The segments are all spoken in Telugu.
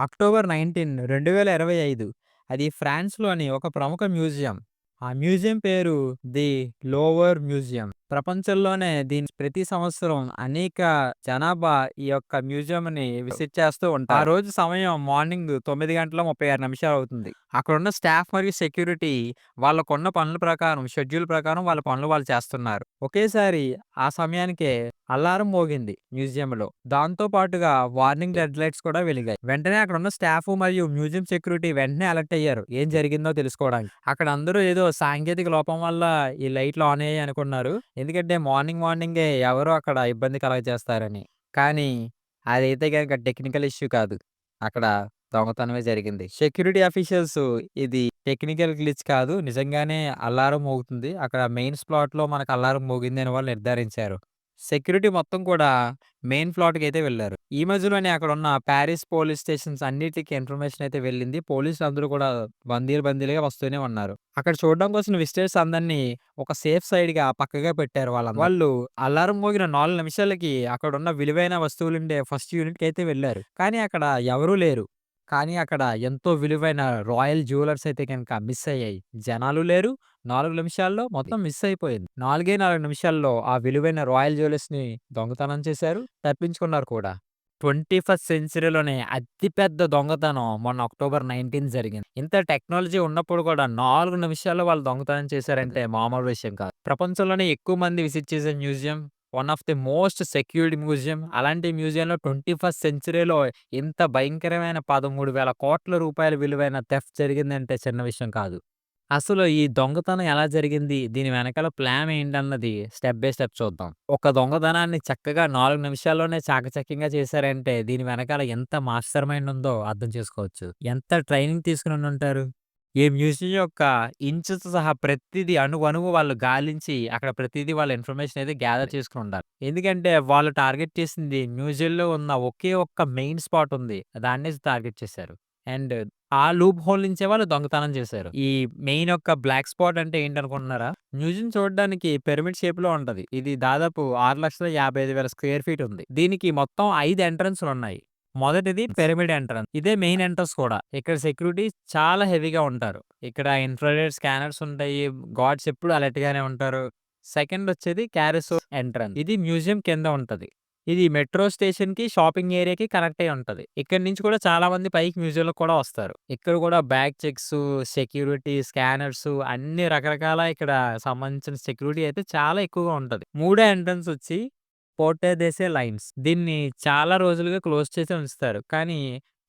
అక్టోబర్ 19, 2025 అది ఫ్రాన్స్‌లోని ఒక ప్రముఖ మ్యూజియం. ఆ మ్యూజియం పేరు ది లోవర్ మ్యూజియం. ప్రపంచంలోనే దీని ప్రతి సంవత్సరం అనేక జనాభా ఈ యొక్క మ్యూజియంని విజిట్ చేస్తూ ఉంటారు. ఆ రోజు సమయం మార్నింగ్ తొమ్మిది గంటల 36 నిమిషాలు అవుతుంది. అక్కడున్న స్టాఫ్ మరియు సెక్యూరిటీ వాళ్ళకున్న పనుల ప్రకారం షెడ్యూల్ ప్రకారం వాళ్ళ పనులు వాళ్ళు చేస్తున్నారు. ఒకేసారి ఆ సమయానికే అలారం మోగింది మ్యూజియంలో. దాంతో పాటుగా వార్నింగ్ రెడ్ లైట్స్ కూడా వెలిగాయి. వెంటనే అక్కడున్న స్టాఫ్ మరియు మ్యూజియం సెక్యూరిటీ వెంటనే అలర్ట్ అయ్యారు. ఏం జరిగిందో తెలుసుకోవడానికి. అక్కడ అందరూ ఏదో సాంకేతిక లోపం వల్ల ఈ లైట్లు ఆన్ అయ్యాయి అనుకున్నారు. ఎందుకంటే మార్నింగ్ మార్నింగే ఎవరు అక్కడ ఇబ్బంది కలగజేస్తారని. కానీ అదైతే గనక టెక్నికల్ ఇష్యూ కాదు. అక్కడ దొంగతనమే జరిగింది. సెక్యూరిటీ ఆఫీషియల్స్ ఇది టెక్నికల్ గ్లిచ్ కాదు. నిజంగానే అలారం మోగుతుంది. అక్కడ మెయిన్ స్లాట్లో మనకు అలారం మోగింది అని వాళ్ళు నిర్ధారించారు. సెక్యూరిటీ మొత్తం కూడా మెయిన్ ఫ్లాట్‌కైతే వెళ్ళారు. ఈ మధ్యలోనే అక్కడున్న పారిస్ పోలీస్ స్టేషన్స్ అన్నిటికి ఇన్ఫర్మేషన్ అయితే వెళ్ళింది. పోలీసులందరూ కూడా బందీలు బందీలుగా వస్తూనే ఉన్నారు. అక్కడ చూడడానికి వచ్చిన విజిటర్స్ అందరిని ఒక సేఫ్ సైడ్‌గా పక్కగా పెట్టారు వాళ్ళ వాళ్ళు అలారం మోగిన 4 నిమిషాలకి అక్కడున్న విలువైన వస్తువులుండే ఫస్ట్ యూనిట్‌కైతే వెళ్ళారు. కానీ అక్కడ ఎవరూ లేరు. కానీ అక్కడ ఎంతో విలువైన రాయల్ జ్యువెలర్స్ అయితే గనక మిస్ అయ్యాయి. జనాలు లేరు. 4 నిమిషాల్లో మొత్తం మిస్ అయిపోయింది. నాలుగే 4 నిమిషాల్లో ఆ విలువైన రాయల్ జ్యువెలర్స్‌ని దొంగతనం చేశారు. తప్పించుకున్నారు కూడా. 21st సెంచరీలోనే అతి పెద్ద దొంగతనం మొన్న అక్టోబర్ 19 జరిగింది. ఇంత టెక్నాలజీ ఉన్నప్పుడు కూడా 4 నిమిషాల్లో వాళ్ళు దొంగతనం చేశారంటే మామూలు విషయం కాదు. ప్రపంచంలోనే ఎక్కువ మంది విజిట్ చేసే museum. One of the most secured museum. అలాంటి మ్యూజియంలో 21st సెంచరీలో ఇంత భయంకరమైన పదమూడు వేల కోట్ల రూపాయల విలువైన థెఫ్ట్ జరిగిందంటే చిన్న విషయం కాదు. అసలు ఈ దొంగతనం ఎలా జరిగింది? దీని వెనకాల ప్లాన్ ఏంటన్నది స్టెప్ బై స్టెప్ చూద్దాం. ఒక దొంగతనాన్ని చక్కగా నాలుగు నిమిషాల్లోనే చాకచక్యంగా చేశారంటే దీని వెనకాల ఎంత మాస్టర్ మైండ్ ఉందో అర్థం చేసుకోవచ్చు. ఎంత ట్రైనింగ్ తీసుకుని ఉంటారు ఈ మ్యూజియం యొక్క ఇంచుతో సహా ప్రతిదీ అణువణువు వాళ్ళు గాలించి అక్కడ ప్రతీదీ వాళ్ళ ఇన్ఫర్మేషన్ అయితే గ్యాదర్ చేసుకొని ఉండాలి. ఎందుకంటే వాళ్ళు టార్గెట్ చేసింది మ్యూజియంలో ఉన్న ఒకే ఒక్క మెయిన్ స్పాట్ ఉంది. దాన్నే టార్గెట్ చేశారు. అండ్ ఆ లూప్ హోల్ నుంచే వాళ్ళు దొంగతనం చేశారు. ఈ మెయిన్ యొక్క బ్లాక్ స్పాట్ అంటే ఏంటనుకుంటున్నారా? మ్యూజియం చూడడానికి పిరమిడ్ షేప్‌లో ఉంటది. ఇది దాదాపు 6,55,000 స్క్వేర్ ఫీట్ ఉంది. దీనికి మొత్తం 5 ఎంట్రన్స్‌లున్నాయి. మొదటిది పిరమిడ్ ఎంట్రన్స్. ఇదే మెయిన్ ఎంట్రన్స్ కూడా. ఇక్కడ సెక్యూరిటీ చాలా హెవీగా ఉంటారు. ఇక్కడ ఇన్‌ఫ్రారెడ్ స్కానర్స్ ఉంటాయి. గాడ్స్ ఎప్పుడు అలర్ట్ గానే ఉంటారు. సెకండ్ వచ్చేది క్యారసో ఎంట్రన్స్. ఇది మ్యూజియం కింద ఉంటది. ఇది మెట్రో స్టేషన్‌కి, షాపింగ్ ఏరియాకి కనెక్ట్ అయ్యి ఉంటది. ఇక్కడ నుంచి కూడా చాలా మంది పైకి మ్యూజియంలో కూడా వస్తారు. ఇక్కడ కూడా బ్యాగ్ చెక్స్, సెక్యూరిటీ, స్కానర్స్ అన్ని రకరకాల ఇక్కడ సంబంధించిన సెక్యూరిటీ అయితే చాలా ఎక్కువగా ఉంటది. మూడో ఎంట్రన్స్ వచ్చి పోటే దేసే లైన్స్. దీన్ని చాలా రోజులుగా క్లోజ్ చేసి ఉంచుతారు. కానీ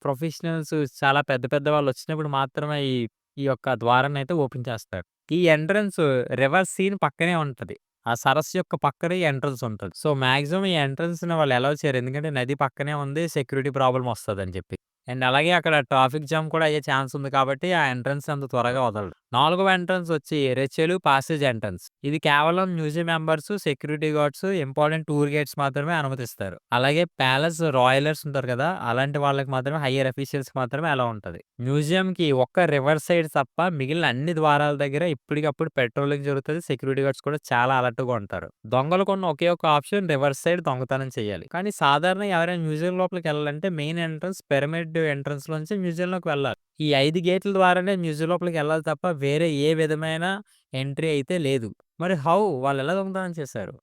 ప్రొఫెషనల్స్ చాలా పెద్ద పెద్ద వాళ్ళు వచ్చినప్పుడు మాత్రమే ఈ ఈ యొక్క ద్వారాన్ని అయితే ఓపెన్ చేస్తారు. ఈ ఎంట్రన్స్ రివర్ సీన్ పక్కనే ఉంటుంది ఆ సరస్సు యొక్క పక్కనే ఎంట్రన్స్ ఉంటుంది సో మాక్సిమం ఈ ఎంట్రన్స్‌ని వాళ్ళు అలౌ చేయరు. ఎందుకంటే నది పక్కనే ఉంది. సెక్యూరిటీ ప్రాబ్లమ్ అని చెప్పి. అండ్ అలాగే అక్కడ ట్రాఫిక్ జామ్ కూడా అయ్యే ఛాన్స్ ఉంది కాబట్టి ఆ ఎంట్రన్స్ అంత త్వరగా వదలరు. నాలుగవ ఎంట్రన్స్ వచ్చి రెచెలు పాసేజ్ ఎంట్రన్స్. ఇది కేవలం museum members, security guards, important tour guides మాత్రమే అనుమతిస్తారు. అలాగే ప్యాలెస్ రాయలర్స్ ఉంటారు కదా! అలాంటి వాళ్ళకి మాత్రమే హైయర్ అఫీషియల్స్ మాత్రమే అలా ఉంటుంది మ్యూజియం మ్యూజియంకి ఒక్క రివర్ సైడ్ తప్ప మిగిలిన అన్ని ద్వారాల దగ్గర ఇప్పటికప్పుడు పెట్రోలింగ్ జరుగుతుంది సెక్యూరిటీ గార్డ్స్ కూడా చాలా అలర్ట్‌గా ఉంటారు. దొంగలకున్న ఒకే ఒక ఆప్షన్ రివర్ సైడ్ దొంగతనం చేయాలి. కానీ సాధారణ ఎవరైనా మ్యూజియం లోపలికి వెళ్ళాలంటే మెయిన్ ఎంట్రన్స్ పిరమిడ్ ఎంట్రన్స్ ఎంట్రన్స్‌లోంచి మ్యూజియంలోకి వెళ్ళాలి. ఈ ఐదు గేట్ల ద్వారానే మ్యూజియం లోపలికి వెళ్ళాలి తప్ప వేరే ఏ విధమైన ఎంట్రీ అయితే లేదు. మరి హౌ? వాళ్ళు ఎలా దొంగతనం చేశారు?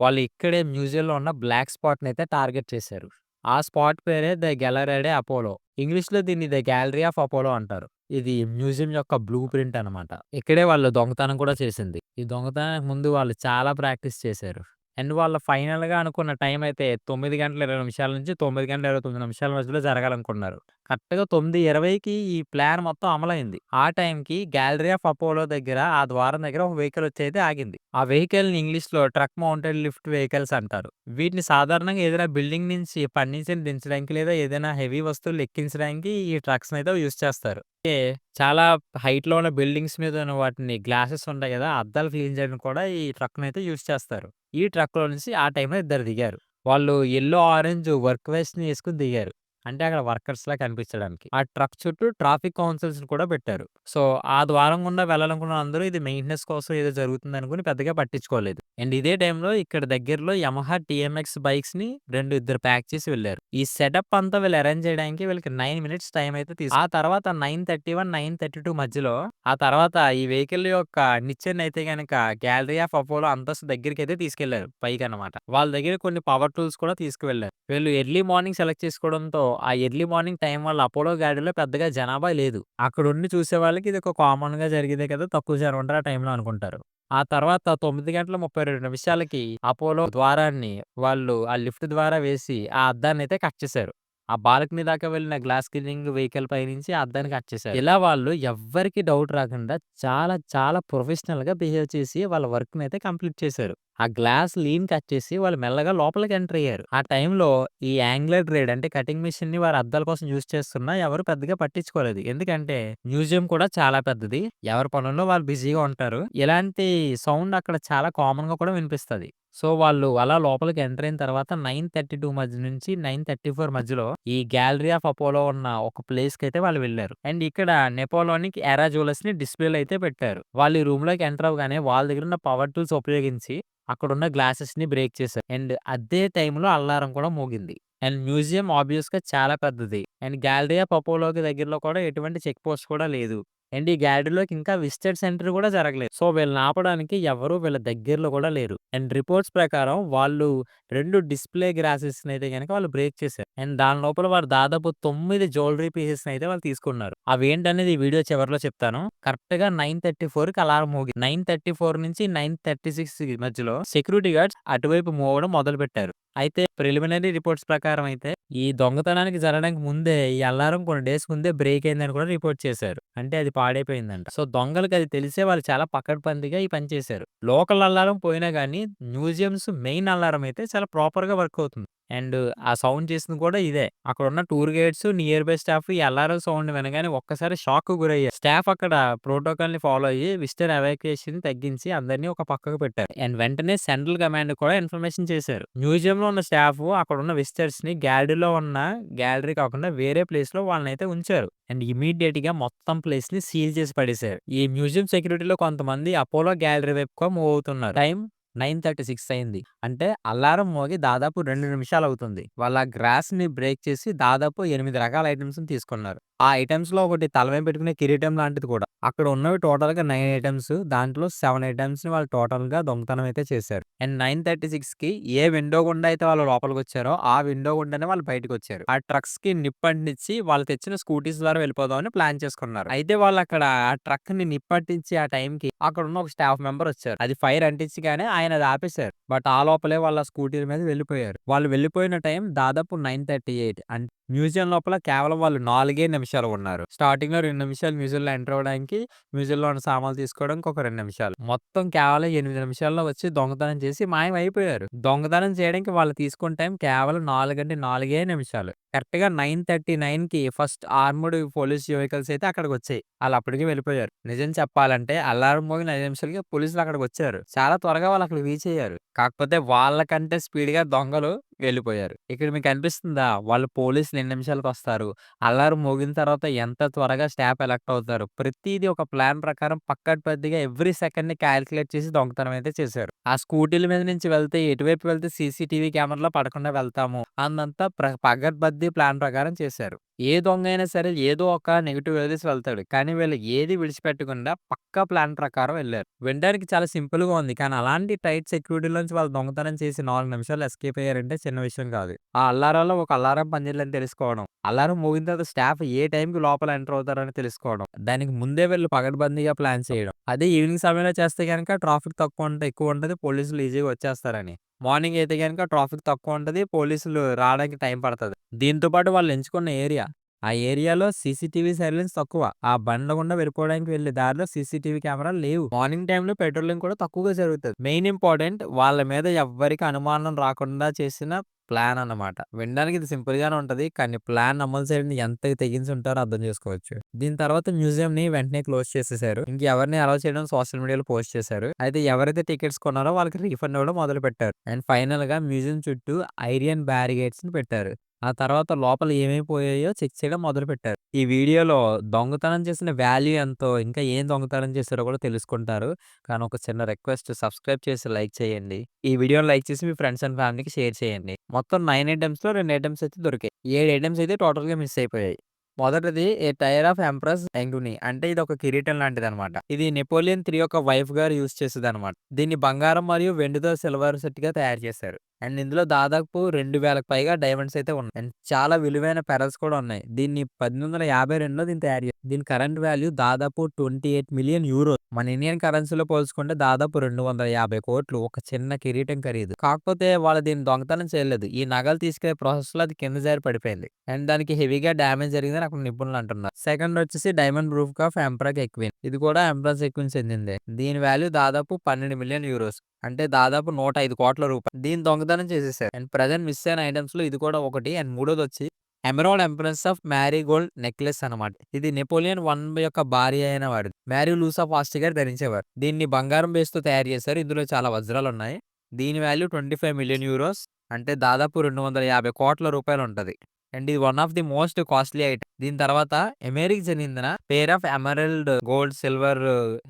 వాళ్ళు ఇక్కడే మ్యూజియంలో ఉన్న బ్లాక్ స్పాట్ని అయితే టార్గెట్ చేశారు. ఆ స్పాట్ పేరే ద గ్యాలరీడే అపోలో. ఇంగ్లీష్‌లో దీన్ని ద గ్యాలరీ ఆఫ్ అపోలో అంటారు. ఇది మ్యూజియం యొక్క బ్లూ ప్రింట్ అనమాట. ఇక్కడే వాళ్ళు దొంగతనం కూడా చేసింది. ఈ దొంగతనానికి ముందు వాళ్ళు చాలా ప్రాక్టీస్ చేశారు. అండ్ వాళ్ళ ఫైనల్‌గా అనుకున్న టైం అయితే తొమ్మిది గంటల 20 నిమిషాల నుంచి తొమ్మిది గంటల 29 నిమిషాల మధ్యలో జరగాలనుకున్నారు. కరెక్ట్‌గా 9:20కి ఈ ప్లాన్ మొత్తం అమలైంది. ఆ టైంకి గ్యాలరీ ఆఫ్ అపోలో దగ్గర ఆ ద్వారం దగ్గర ఒక వెహికల్ వచ్చి అయితే ఆగింది. ఆ వెహికల్‌ని ఇంగ్లీష్‌లో ట్రక్ మౌంటెడ్ లిఫ్ట్ వెహికల్స్ అంటారు. వీటిని సాధారణంగా ఏదైనా బిల్డింగ్ నుంచి ఫర్నిచర్‌ని దించడానికి లేదా ఏదైనా హెవీ వస్తువులు ఎక్కించడానికి ఈ ట్రక్స్‌నయితే యూజ్ చేస్తారు. అంటే చాలా హైట్‌లో ఉన్న బిల్డింగ్స్ మీద ఉన్న వాటిని గ్లాసెస్ ఉంటాయి కదా! అద్దాలు క్లీన్ చేయడానికి కూడా ఈ ట్రక్‌నయితే యూజ్ చేస్తారు. ఈ ట్రక్‌లో నుంచి ఆ టైంలో ఇద్దరు దిగారు. వాళ్ళు యెల్లో, ఆరెంజ్ వర్క్ వేస్ట్ని ఏసుకొని దిగారు. అంటే అక్కడ వర్కర్స్ లా కనిపించడానికి. ఆ ట్రక్ చుట్టూ ట్రాఫిక్ కౌన్సిల్స్ కూడా పెట్టారు. సో, ఆ ద్వారం గుండా వెళ్ళాలనుకున్న అందరూ ఇది మెయింటెనెన్స్ కోసం ఏదో జరుగుతుందనుకుని పెద్దగా పట్టించుకోలేదు. అండ్ ఇదే టైంలో ఇక్కడ దగ్గరలో యమహా టీఎంఎక్స్ బైక్స్‌ని 2 ఇద్దరు ప్యాక్ చేసి వెళ్ళారు ఈ సెటప్ అంతా వీళ్ళు అరేంజ్ చేయడానికి వీళ్ళకి నైన్ మినిట్స్ టైం అయితే తీసుకు ఆ తర్వాత 9:31, 9:32 మధ్యలో ఆ తర్వాత ఈ వెహికల్ యొక్క నిచ్చెన అయితే గనక గ్యాలరీ ఆఫ్ అపోలో అంతస్తు దగ్గరికి అయితే తీసుకెళ్ళారు పైకనమాట. వాళ్ళ దగ్గర కొన్ని పవర్ టూల్స్ కూడా తీసుకువెళ్ళారు. వీళ్ళు ఎర్లీ మార్నింగ్ సెలెక్ట్ చేసుకోవడంతో ఆ ఎర్లీ మార్నింగ్ టైం వల్ల అపోలో గాడిలో పెద్దగా జనాభా లేదు. అక్కడుండి చూసే వాళ్ళకి ఇది ఒక కామన్‌గా జరిగేదే కదా! తక్కువ జనం ఉంటారు ఆ టైంలో అనుకుంటారు. ఆ తర్వాత తొమ్మిది గంటల 32 నిమిషాలకి అపోలో ద్వారాన్ని వాళ్ళు ఆ లిఫ్ట్ ద్వారా వేసి ఆ అద్దాన్ని అయితే కట్ చేశారు. ఆ బాల్కనీ దాకా వెళ్ళిన గ్లాస్ క్లీనింగ్ వెహికల్ పైనుంచి ఆ అద్దాన్ని కట్ చేశారు. ఇలా వాళ్ళు ఎవ్వరికి డౌట్ రాకుండా చాలా చాలా ప్రొఫెషనల్గా బిహేవ్ చేసి వాళ్ళ వర్క్‌నయితే కంప్లీట్ చేశారు. ఆ గ్లాస్ లీన్ కట్ చేసి వాళ్ళు మెల్లగా లోపలికి ఎంటర్ అయ్యారు. ఆ టైంలో ఈ యాంగ్లర్ రేడ్ అంటే కటింగ్ మిషన్ని వారు అద్దాల కోసం యూజ్ చేస్తున్నా ఎవరు పెద్దగా పట్టించుకోలేదు. ఎందుకంటే మ్యూజియం కూడా చాలా పెద్దది. ఎవరి పనుల్లో వాళ్ళు బిజీగా ఉంటారు. ఇలాంటి సౌండ్ అక్కడ చాలా కామన్గా కూడా వినిపిస్తుంది సో, వాళ్ళు అలా లోపలికి ఎంటర్ అయిన తర్వాత 9:32 మధ్య నుంచి 9:34 మధ్యలో ఈ గ్యాలరీ ఆఫ్ అపోలో ఉన్న ఒక ప్లేస్కి అయితే వాళ్ళు వెళ్ళారు అండ్ ఇక్కడ నెపోలోనిక్ ఎరా జ్యువెల్లర్స్‌ని డిస్‌ప్లేలో అయితే పెట్టారు. వాళ్ళు ఈ రూమ్లోకి ఎంటర్ అవ్వగానే వాళ్ళ దగ్గర ఉన్న పవర్ టూల్స్ ఉపయోగించి అక్కడున్న గ్లాసెస్‌ని బ్రేక్ చేశారు. అండ్ అదే టైంలో అల్లారం కూడా మోగింది. అండ్ మ్యూజియం ఆబ్వియస్‌గా చాలా పెద్దది. అండ్ గ్యాలరీ పపోలోకి దగ్గరలో కూడా ఎటువంటి చెక్ పోస్ట్ కూడా లేదు. అండ్ ఈ గ్యాలరీలోకి ఇంకా విజిటర్ సెంటర్ కూడా జరగలేదు. సో, వీళ్ళని ఆపడానికి ఎవరు వీళ్ళ దగ్గరలో కూడా లేరు. అండ్ రిపోర్ట్స్ ప్రకారం వాళ్ళు రెండు డిస్‌ప్లే గ్లాసెస్‌ని అయితే కనుక వాళ్ళు బ్రేక్ చేశారు. అండ్ దాని లోపల వారు దాదాపు తొమ్మిది జ్యువెలరీ పీసెస్ అయితే వాళ్ళు తీసుకున్నారు. అవేంటనేది ఈ వీడియో చివరిలో చెప్తాను. కరెక్ట్‌గా 9:34కి అలారం ఓగింది నైన్ థర్టీ ఫోర్ నుంచి 9:36 మధ్యలో సెక్యూరిటీ గార్డ్స్ అటువైపు మూవ్ మొదలు మొదలుపెట్టారు. అయితే ప్రిలిమినరీ రిపోర్ట్స్ ప్రకారం అయితే ఈ దొంగతనానికి జరగడానికి ముందే ఈ అలారం కొన్ని డేస్ ముందే బ్రేక్ అయిందని కూడా రిపోర్ట్ చేశారు. అంటే అది పాడైపోయిందంట. సో, దొంగలకి అది తెలిసే వాళ్ళు చాలా పకడ్బందీగా ఈ పని చేశారు. లోకల్ అలారం పోయినా కానీ మ్యూజియంస్ మెయిన్ అలారం అయితే చాలా ప్రాపర్గా వర్క్ అవుతుంది. అండ్ ఆ సౌండ్ చేసింది కూడా ఇదే. అక్కడున్న tour guides, near by staff ఈ సౌండ్ వినగానే ఒక్కసారి షాక్‌కి గురయ్యారు. స్టాఫ్ అక్కడ ప్రోటోకాల్‌ని ఫాలో అయ్యి విజిటర్ ఎవాక్యుయేషన్‌ని తగ్గించి అందరిని ఒక పక్కకు పెట్టారు. అండ్ వెంటనే సెంట్రల్ కమాండ్‌కి కూడా ఇన్ఫర్మేషన్ చేశారు. మ్యూజియంలో ఉన్న స్టాఫ్ అక్కడున్న విజిటర్స్‌ని గ్యాలరీలో ఉన్న గ్యాలరీ కాకుండా వేరే ప్లేస్‌లో వాళ్ళనైతే ఉంచారు. అండ్ ఇమ్మీడియేట్‌గా మొత్తం ప్లేస్‌ని సీల్ చేసి పడేశారు. ఈ మ్యూజియం సెక్యూరిటీలో కొంతమంది అపోలో గ్యాలరీ వైపుగా మూవ్ అవుతున్నారు. టైం 9:36 అయింది. అంటే అలారం మోగి దాదాపు రెండు నిమిషాలు అవుతుంది వాళ్ళ గ్రాస్ని బ్రేక్ చేసి దాదాపు ఎనిమిది రకాల ఐటెమ్స్‌ని తీసుకున్నారు. ఆ ఐటెమ్స్‌లో ఒకటి తల మీద పెట్టుకునే కిరీటం లాంటిది కూడా. అక్కడ ఉన్నవి టోటల్‌గా నైన్ ఐటమ్స్ దాంట్లో సెవెన్ ఐటమ్స్ని వాళ్ళు టోటల్‌గా దొంగతనం అయితే చేశారు. అండ్ 9:36కి ఏ విండో గుండా అయితే వాళ్ళు లోపలికొచ్చారో ఆ విండో గుండానే వాళ్ళు బయటకొచ్చారు. ఆ ట్రక్స్‌కి నిప్పంటించి వాళ్ళు తెచ్చిన స్కూటీస్ ద్వారా వెళ్ళిపోదామని ప్లాన్ చేసుకున్నారు. అయితే వాళ్ళు అక్కడ ఆ ట్రక్‌ని నిప్పట్టించి ఆ టైంకి అక్కడున్న ఒక స్టాఫ్ మెంబర్ వచ్చారు. అది ఫైర్ అంటించగానే ఆయన అది ఆపేశారు. బట్ ఆ లోపలే వాళ్ళ స్కూటీల మీద వెళ్ళిపోయారు. వాళ్ళు వెళ్ళిపోయిన టైం దాదాపు nine thirty eight and museum లోపల కేవలం వాళ్ళు నాలుగే నిమిషం నిమిషాలు ఉన్నారు. స్టార్టింగ్లో రెండు నిమిషాలు మ్యూజియంలో ఎంటర్ అవ్వడానికి, మ్యూజియంలో ఉన్న సామాన్లు తీసుకోవడానికి ఒక రెండు నిమిషాలు. మొత్తం కేవలం ఎనిమిది నిమిషాల్లో వచ్చి దొంగతనం చేసి మాయం అయిపోయారు దొంగతనం చేయడానికి వాళ్ళు తీసుకున్న టైం కేవలం నాలుగు అంటే నాలుగే నిమిషాలు. కరెక్ట్‌గా 9:39కి ఫస్ట్ ఆర్మ్డ్ పోలీస్ వెహికల్స్ అయితే అక్కడికొచ్చాయి. వాళ్ళు అప్పటికే వెళ్ళిపోయారు. నిజం చెప్పాలంటే అలారం మోగిన 5 నిమిషాలకే పోలీసులు అక్కడికొచ్చారు. చాలా త్వరగా వాళ్ళు అక్కడికి రీచ్ అయ్యారు. కాకపోతే వాళ్ళకంటే స్పీడ్‌గా దొంగలు వెళ్ళిపోయారు. ఇక్కడ మీకు అనిపిస్తుందా? వాళ్ళు పోలీసులు ఎన్ని నిమిషాలకొస్తారు? అల్లారం మోగిన తర్వాత ఎంత త్వరగా స్టాఫ్ ఎలెక్ట్ అవుతారు? ప్రతీది ఒక ప్లాన్ ప్రకారం పక్కడ్బందీగా ఎవ్రీ సెకండ్‌ని కాలిక్యులేట్ చేసి దొంగతనం అయితే చేశారు. ఆ స్కూటీల మీద నుంచి వెళ్తే ఎటువైపు వెళ్తే సీసీటీవీ కెమెరాలో పడకుండా వెళ్తాము అన్నంత ప్ర పకడ్బందీ ప్లాన్ ప్రకారం చేశారు. ఏ దొంగ అయినా సరే ఏదో ఒక నెగిటివ్ వదిలేసి వెళ్తాడు. కానీ వీళ్ళు ఏది విడిచిపెట్టకుండా పక్కా ప్లాన్ ప్రకారం వెళ్ళారు వినడానికి చాలా సింపుల్‌గా ఉంది. కానీ అలాంటి టైట్ సెక్యూరిటీలోంచి వాళ్ళు దొంగతనం చేసి నాలుగు నిమిషాలు ఎస్కేప్ అయ్యారంటే చిన్న విషయం కాదు. ఆ అల్లారంలో ఒక అలారం పనిచేయాలని తెలుసుకోవడం. అలారం మోగిన తర్వాత స్టాఫ్ ఏ టైంకి లోపల ఎంటర్ అవుతారని తెలుసుకోవడం. దానికి ముందే వీళ్ళు పగడబందీగా ప్లాన్ చేయడం. అదే ఈవినింగ్ సమయంలో చేస్తే కనుక ట్రాఫిక్ తక్కువ ఉంట ఎక్కువ ఉంటుంది పోలీసులు ఈజీగా వచ్చేస్తారని. మార్నింగ్ అయితే కనుక ట్రాఫిక్ తక్కువ ఉంటుంది పోలీసులు రావడానికి టైం పడతది. దీంతో పాటు వాళ్ళు ఎంచుకున్న ఏరియా. ఆ ఏరియాలో సీసీటీవీ సర్వేలెన్స్ తక్కువ. ఆ బండ్ల గుండా వెళ్ళిపోవడానికి వెళ్ళే దారిలో సీసీటీవీ కెమెరాలు లేవు. మార్నింగ్ టైంలో పెట్రోలింగ్ కూడా తక్కువగా జరుగుతుంది మెయిన్ ఇంపార్టెంట్ వాళ్ళ మీద ఎవ్వరికి అనుమానం రాకుండా చేసిన ప్లాన్ అన్నమాట. వినడానికి ఇది సింపుల్‌గానే ఉంటది. కానీ ప్లాన్ అమలు చేయడానికి ఎంత తెగించుంటారో అర్థం చేసుకోవచ్చు. దీని తర్వాత మ్యూజియంని వెంటనే క్లోజ్ చేసేశారు. ఇంకెవరిని అలౌ చేయడం సోషల్ మీడియాలో పోస్ట్ చేశారు. అయితే ఎవరైతే టికెట్స్ కొన్నారో వాళ్ళకి రీఫండ్ ఇవ్వడం మొదలుపెట్టారు. అండ్ ఫైనల్‌గా మ్యూజియం చుట్టూ ఐరన్ బ్యారికేడ్స్‌ని పెట్టారు. ఆ తర్వాత లోపల ఏమేమి పోయాయో చెక్ చేయడం మొదలుపెట్టారు. ఈ వీడియోలో దొంగతనం చేసిన వాల్యూ ఎంతో, ఇంకా ఏం దొంగతనం చేశారో కూడా తెలుసుకుంటారు. కానీ ఒక చిన్న రిక్వెస్ట్ సబ్స్క్రైబ్ చేసి లైక్ చేయండి. ఈ వీడియోని లైక్ చేసి మీ ఫ్రెండ్స్ అండ్ ఫ్యామిలీకి షేర్ చేయండి. మొత్తం 9 ఐటెమ్స్‌లో 2 ఐటెమ్స్ అయితే దొరికాయి. 7 ఐటెమ్స్ అయితే టోటల్‌గా మిస్ అయిపోయాయి. మొదటిది ఏ టైర్ ఆఫ్ ఎంప్రెస్ ఎంగుని అంటే ఇది ఒక కిరీటం లాంటిదనమాట. ఇది నెపోలియన్ III యొక్క వైఫ్ గారు యూజ్ చేసేదనమాట. దీన్ని బంగారం మరియు వెండితో సిల్వర్ సెట్‌గా తయారు చేశారు. అండ్ ఇందులో దాదాపు 2000కి పైగా డైమండ్స్ అయితే ఉన్నాయి. అండ్ చాలా విలువైన పెరల్స్ కూడా ఉన్నాయి. దీన్ని 1852లో దీన్ని తయారు చేస్తారు దీని కరెంట్ వాల్యూ దాదాపు 28,000,000 యూరో. మన ఇండియన్ కరెన్సీలో పోల్చుకుంటే దాదాపు రెండు వందల యాభై కోట్లు ఒక చిన్న కిరీటం ఖరీదు. కాకపోతే వాళ్ళు దీన్ని దొంగతనం చేయలేదు. ఈ నగలు తీసుకెళ్ళే ప్రాసెస్లో అది కింద జారి పడిపోయింది. అండ్ దానికి హెవీగా డ్యామేజ్ జరిగిందని అక్కడ నిపుణులు అంటున్నారు. సెకండ్ వచ్చేసి diamond proof of empress Eugenie. ఇది కూడా ఎంప్రాక్ ఎక్విన్ చెందిందే. దీని వాల్యూ దాదాపు పన్నెండు మిలియన్ యూరోస్. అంటే దాదాపు నూట ఐదు కోట్ల రూపాయలు. దీన్ని దొంగతనం చేసేసారు. అండ్ ప్రజెంట్ మిస్ అయిన ఐటమ్స్లో ఇది కూడా ఒకటి. And మూడోదొచ్చి emerald empress of marigold necklace అనమాట. ఇది నెపోలియన్ వన్ యొక్క భార్య అయిన వాడు మ్యారీ లూసా ఫాస్ట్ గారు ధరించేవారు. దీన్ని బంగారం బేస్‌తో తయారు చేశారు. ఇందులో చాలా వజ్రాలు ఉన్నాయి దీని వాల్యూ 25,000,000 యూరోస్. అంటే దాదాపు రెండు వందల యాభై కోట్ల రూపాయలు ఉంటుంది అండ్ ఇది one of the most costly item దీని తర్వాత ఎమేరికి చెందిన pair of emerald gold, silver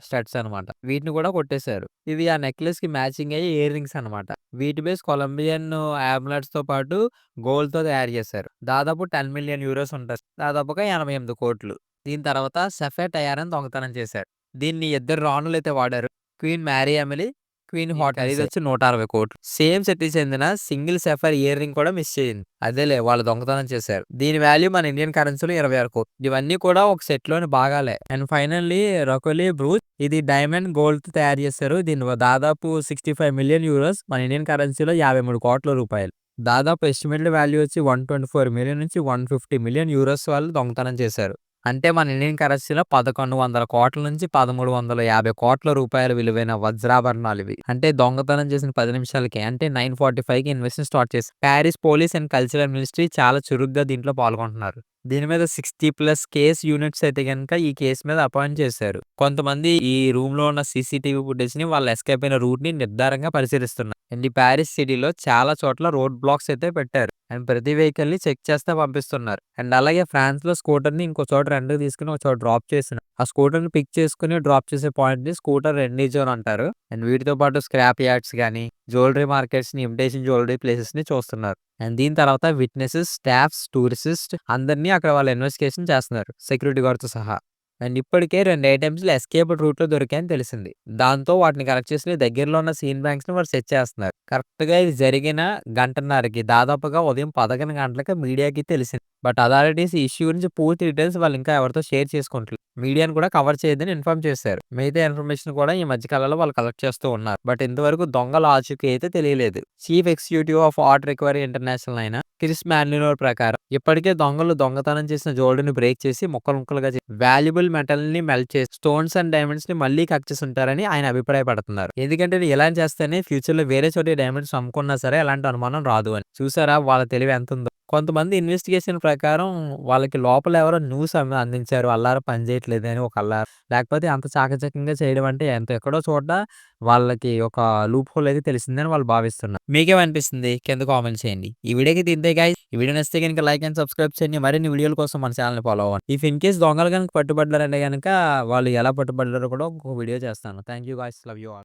studs అనమాట. వీటిని కూడా కొట్టేశారు. ఇవి ఆ నెక్లెస్కి మ్యాచింగ్ అయ్యే ఇయర్ రింగ్స్ అనమాట. వీటి బేస్ కొలంబియన్ ఆమ్లెట్స్‌తో పాటు గోల్డ్‌తో తయారు చేశారు. దాదాపు టెన్ మిలియన్ యూరోస్ ఉంటారు దాదాపుగా ఎనభై ఎనిమిది కోట్లు దీని తర్వాత సఫైర్ టయారాని దొంగతనం చేశారు. దీన్ని ఇద్దరు రాణులైతే వాడారు. Queen Mary Emily, queen hat ఖరీదొచ్చి 160,00,00,000. Same సెట్‌కి చెందిన సింగిల్ సఫైర్ ఇయర్ రింగ్ కూడా మిస్ అయింది. అదేలే వాళ్ళు దొంగతనం చేశారు. దీని వాల్యూ మన ఇండియన్ కరెన్సీలో 26,00,00,000. ఇవన్నీ కూడా ఒక సెట్‌లోని భాగాలే. అండ్ ఫైనల్లీ రొకోలి బ్రూచ్ ఇది డైమండ్ గోల్డ్‌తో తయారు చేశారు. దీని దాదాపు 65,000,000 యూరోస్. మన ఇండియన్ కరెన్సీలో 53,00,00,000 రూపాయలు. దాదాపు ఎస్టిమేటెడ్ వాల్యూ వచ్చి 124,000,000 నుంచి 150,000,000 యూరోస్ వాళ్ళు దొంగతనం చేశారు. అంటే మన ఇండియన్ కరెన్సీలో 1,100,00,00,000 నుంచి 1,350,00,000 రూపాయల విలువైన వజ్రాభరణాలు ఇవి అంటే దొంగతనం చేసిన పది నిమిషాలకే అంటే నైన్ ఫార్టీ ఫైవ్కి ఇన్వెస్టింగ్ స్టార్ట్ చేశారు. Paris police and cultural ministry చాలా చురుగ్గా దీంట్లో పాల్గొంటున్నారు. దీని మీద 60+ కేస్ యూనిట్స్ అయితే కనుక ఈ కేసు మీద అపాయింట్ చేశారు. కొంతమంది ఈ రూమ్‌లో ఉన్న సీసీటీవీ ఫుటేజ్‌ని వాళ్ళు ఎస్కేప్ అయిన రూట్‌ని నిర్ధారంగా పరిశీలిస్తున్నారు. అండ్ ఈ ప్యారిస్ సిటీలో చాలా చోట్ల రోడ్ బ్లాక్స్ అయితే పెట్టారు. అండ్ ప్రతి వెహికల్‌ని చెక్ చేస్తే పంపిస్తున్నారు. అండ్ అలాగే ఫ్రాన్స్‌లో స్కూటర్‌ని ఇంకో చోట రెంట్‌కి తీసుకుని ఒక చోట డ్రాప్ చేసిన ఆ స్కూటర్‌ని పిక్ చేసుకుని డ్రాప్ చేసే పాయింట్‌ని స్కూటర్ రెండీ జోన్ అంటారు. అండ్ వీటితో పాటు స్క్రాప్ యార్డ్స్ కానీ జ్యువెలరీ మార్కెట్స్‌ని, ఇమిటేషన్ జ్యువెలరీ ప్లేసెస్‌ని చూస్తున్నారు. అండ్ దీని తర్వాత విట్నెసెస్, స్టాఫ్స్, టూరిస్ట్ అందరిని అక్కడ వాళ్ళు ఇన్వెస్టిగేషన్ చేస్తున్నారు. సెక్యూరిటీ గార్డ్‌తో సహా. అండ్ ఇప్పటికే రెండు ఐటమ్స్లు ఎస్కేప్డ్ రూట్‌లో దొరికాయని తెలిసింది. దాంతో వాటిని కలెక్ట్ చేసి దగ్గరలో ఉన్న సీన్ బ్యాంక్స్‌ని వారు సెర్చ్ చేస్తున్నారు. కరెక్ట్‌గా ఇది జరిగిన గంటన్నరకి దాదాపుగా ఉదయం 11 గంటలకి మీడియాకి తెలిసింది. బట్ అథారిటీస్ ఈ ఇష్యూ గురించి పూర్తి డీటెయిల్స్ వాళ్ళు ఇంకా ఎవరితో షేర్ చేసుకుంటారు మీడియాను కూడా కవర్ చేయదని ఇన్ఫార్మ్ చేశారు. మిగతా ఇన్ఫర్మేషన్ కూడా ఈ మధ్య కాలంలో వాళ్ళు కలెక్ట్ చేస్తూ ఉన్నారు. బట్ ఇంతవరకు దొంగల లాజిక్ అయితే తెలియలేదు. Chief executive of art recovery international అయిన క్రిస్ మాన్లినోర్ ప్రకారం ఇప్పటికే దొంగలు దొంగతనం చేసిన జోల్డ్ని బ్రేక్ చేసి ముక్కలు ముక్కలుగా చేసి వాల్యుబుల్ మెటల్‌ని మెల్ట్ చేసి స్టోన్స్ అండ్ డైమండ్స్‌ని మళ్ళీ కట్ చేసి ఉంటారని ఆయన అభిప్రాయపడుతున్నారు. ఎందుకంటే ఇలా చేస్తేనే ఫ్యూచర్‌లో వేరే చోట డైమండ్స్ అమ్ముకున్నా సరే అలాంటి అనుమానం రాదు అని. చూసారా వాళ్ళ తెలివి ఎంత ఉందో కొంతమంది ఇన్వెస్టిగేషన్ ప్రకారం వాళ్ళకి లోపల ఎవరో న్యూస్ అం అందించారు. అల్లారం పని చేయట్లేదు అని ఒక అల్లారం. లేకపోతే అంత చాకచక్యంగా చేయడం అంటే ఎంత ఎక్కడో చోట వాళ్ళకి ఒక లూప్ హోల్ అయితే తెలిసిందని వాళ్ళు భావిస్తున్నారు. మీకేమనిపిస్తుంది? కింద కామెంట్ చేయండి. ఈ వీడియోకి ఇంతే గైస్. ఈ వీడియో నచ్చితే కనుక లైక్ అండ్ సబ్స్క్రైబ్ చేయండి. మరిన్ని వీడియోల కోసం మన ఛానల్‌ని ఫాలో అవ్వండి. ఇఫ్ ఇన్ కేస్ దొంగలు కనుక పట్టుబడ్డారంటే కనుక వాళ్ళు ఎలా పట్టుబడ్డారో కూడా ఇంకో వీడియో చేస్తాను. Thank you guys love you all.